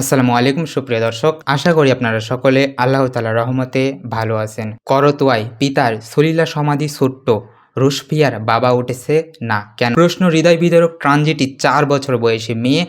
আসসালামু আলাইকুম, সুপ্রিয় দর্শক। আশা করি আপনারা সকলে আল্লাহ তালা রহমতে ভালো আছেন। করতোয়ায় পিতার সলিলা সমাধি ছোট্ট, রুশফিয়ার বাবা উঠেছে না কেন? প্রশ্ন হৃদয় বিদারক ট্রানজিটি চার বছর বয়সী মেয়ে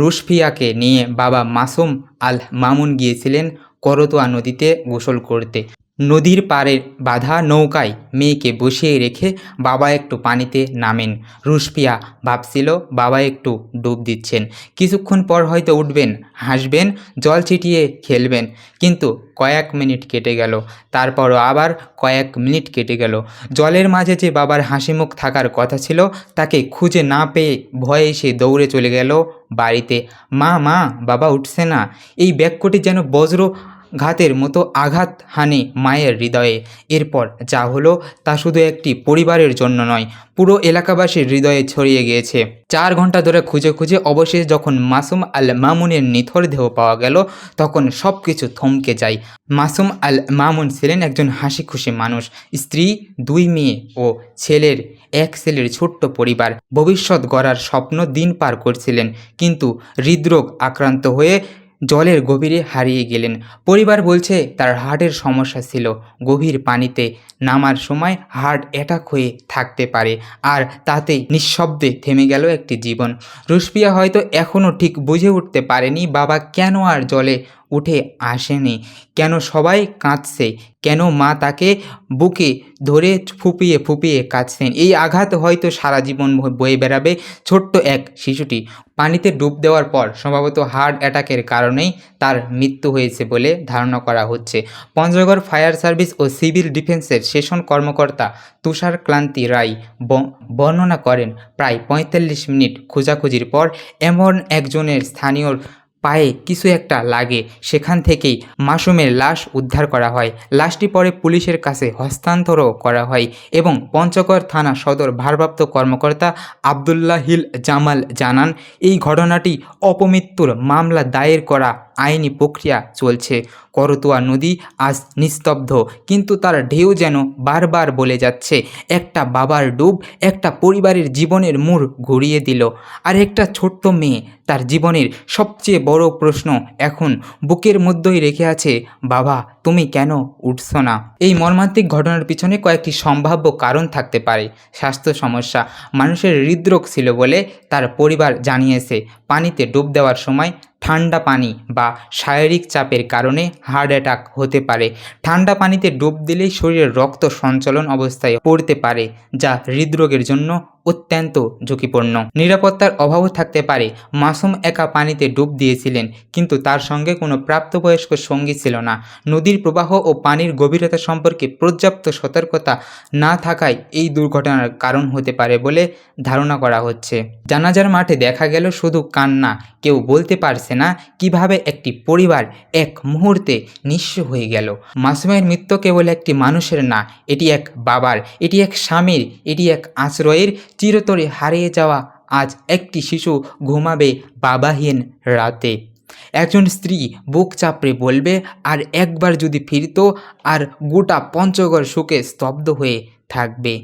রুশফিয়াকে নিয়ে বাবা মাসুম আল মামুন গিয়েছিলেন করতোয়া নদীতে গোসল করতে। নদীর পাড়ে বাঁধা নৌকায় মেয়েকে বসিয়ে রেখে বাবা একটু পানিতে নামেন। রুশপিয়া ভাবছিল, বাবা একটু ডুব দিচ্ছেন। কিছুক্ষণ পর হয়তো উঠবেন, হাসবেন, জল ছিটিয়ে খেলবেন। কিন্তু কয়েক মিনিট কেটে গেল। তারপরও আবার কয়েক মিনিট কেটে গেল। জলের মাঝে যে বাবার হাসি মুখ থাকার কথা ছিল, তাকে খুঁজে না পেয়ে ভয়ে সে দৌড়ে চলে গেল বাড়িতে। মা মা, বাবা উঠছে না। এই ব্যাক্যটি যেন বজ্র ঘাতের মতো আঘাত হানে মায়ের হৃদয়ে। এরপর যা হলো তা শুধু একটি পরিবারের জন্য নয়, পুরো এলাকাবাসীর হৃদয়ে ছড়িয়ে গিয়েছে। চার ঘণ্টা ধরে খুঁজে খুঁজে অবশেষে যখন মাসুম আল মামুনের নিথর দেহ পাওয়া গেল, তখন সব কিছু থমকে যায়। মাসুম আল মামুন ছিলেন একজন হাসি খুশি মানুষ, স্ত্রী, দুই মেয়ে ও ছেলের, এক ছেলের ছোট্ট পরিবার। ভবিষ্যৎ গড়ার স্বপ্ন দিন পার করছিলেন, কিন্তু হৃদরোগ আক্রান্ত হয়ে জলের গভীরে হারিয়ে গেলেন। পরিবার বলছে, তার হার্টের সমস্যা ছিল। গভীর পানিতে নামার সময় হার্ট অ্যাটাক হয়ে থাকতে পারে আর তাতে নিঃশব্দে থেমে গেল একটি জীবন। রুশপিয়া হয়তো এখনও ঠিক বুঝে উঠতে পারেনি, বাবা কেন আর জলে উঠে আসেনি। কেন সবাই কাঁদছে? কেন মা তাকে বুকে ধরে ফুপিয়ে ফুপিয়ে কাঁদছেন? এই আঘাত হয়তো সারা জীবন বয়ে বেড়াবে ছোট্ট এক শিশুটি। পানিতে ডুব দেওয়ার পর সম্ভবত হার্ট অ্যাটাকের কারণেই তার মৃত্যু হয়েছে বলে ধারণা করা হচ্ছে। পঞ্চগড় ফায়ার সার্ভিস ও সিভিল ডিফেন্সের সেশন কর্মকর্তা তুষার ক্লান্তি রায় বর্ণনা করেন, প্রায় পঁয়তাল্লিশ মিনিট খোঁজাখুঁজির পর এমন একজনের স্থানীয় পায়ে কিছু একটা লাগে, সেখান থেকেই মাসুমের লাশ উদ্ধার করা হয়। লাশটি পরে পুলিশের কাছে হস্তান্তরও করা হয় এবং পঞ্চগড় থানা সদর ভারপ্রাপ্ত কর্মকর্তা আবদুল্লাহিল জামাল জানান, এই ঘটনাটি অপমৃত্যুর মামলা দায়ের করা আইনি প্রক্রিয়া চলছে। করতোয়া নদী আজ নিস্তব্ধ, কিন্তু তার ঢেউ যেন বারবার বলে যাচ্ছে। একটা বাবার ডুব, একটা পরিবারের জীবনের মূর ঘুরিয়ে দিল। আর একটা ছোট্ট মেয়ে, তার জীবনের সবচেয়ে বড় প্রশ্ন এখন বুকের মধ্যেই রেখে আছে, বাবা, তুমি কেন উঠছ না? এই মর্মান্তিক ঘটনার পিছনে কয়েকটি সম্ভাব্য কারণ থাকতে পারে। স্বাস্থ্য সমস্যা, মানুষের হৃদরোগ ছিল বলে তার পরিবার জানিয়েছে। পানিতে ডুব দেওয়ার সময় ঠান্ডা পানি বা শারীরিক চাপের কারণে হার্ট অ্যাটাক হতে পারে। ঠান্ডা পানিতে ডুব দিলেই শরীরের রক্ত সঞ্চালন অবস্থায় পড়তে পারে, যা হৃদরোগের জন্য অত্যন্ত ঝুঁকিপূর্ণ। নিরাপত্তার অভাবও থাকতে পারে। মাসুম একা পানিতে ডুব দিয়েছিলেন, কিন্তু তার সঙ্গে কোনো প্রাপ্তবয়স্ক সঙ্গী ছিল না। নদীর প্রবাহ ও পানির গভীরতা সম্পর্কে পর্যাপ্ত সতর্কতা না থাকায় এই দুর্ঘটনার কারণ হতে পারে বলে ধারণা করা হচ্ছে। জানাজার মাঠে দেখা গেল শুধু কান্না। কেউ বলতে পারছে না কীভাবে একটি পরিবার এক মুহূর্তে নিঃস্ব হয়ে গেল। মাসুমের মৃত্যু কেবল একটি মানুষের না, এটি এক বাবার, এটি এক স্বামীর, এটি এক আশ্রয়ের চিরতরে হারিয়ে যাওয়া আজ একটি শিশু ঘুমাবে বাবাহীন রাতে। একজন স্ত্রী বুক চাপড়ে বলবে, আর একবার যদি ফিরত, আর গোটা পঞ্চগড় শোকে স্তব্ধ হয়ে থাকবে।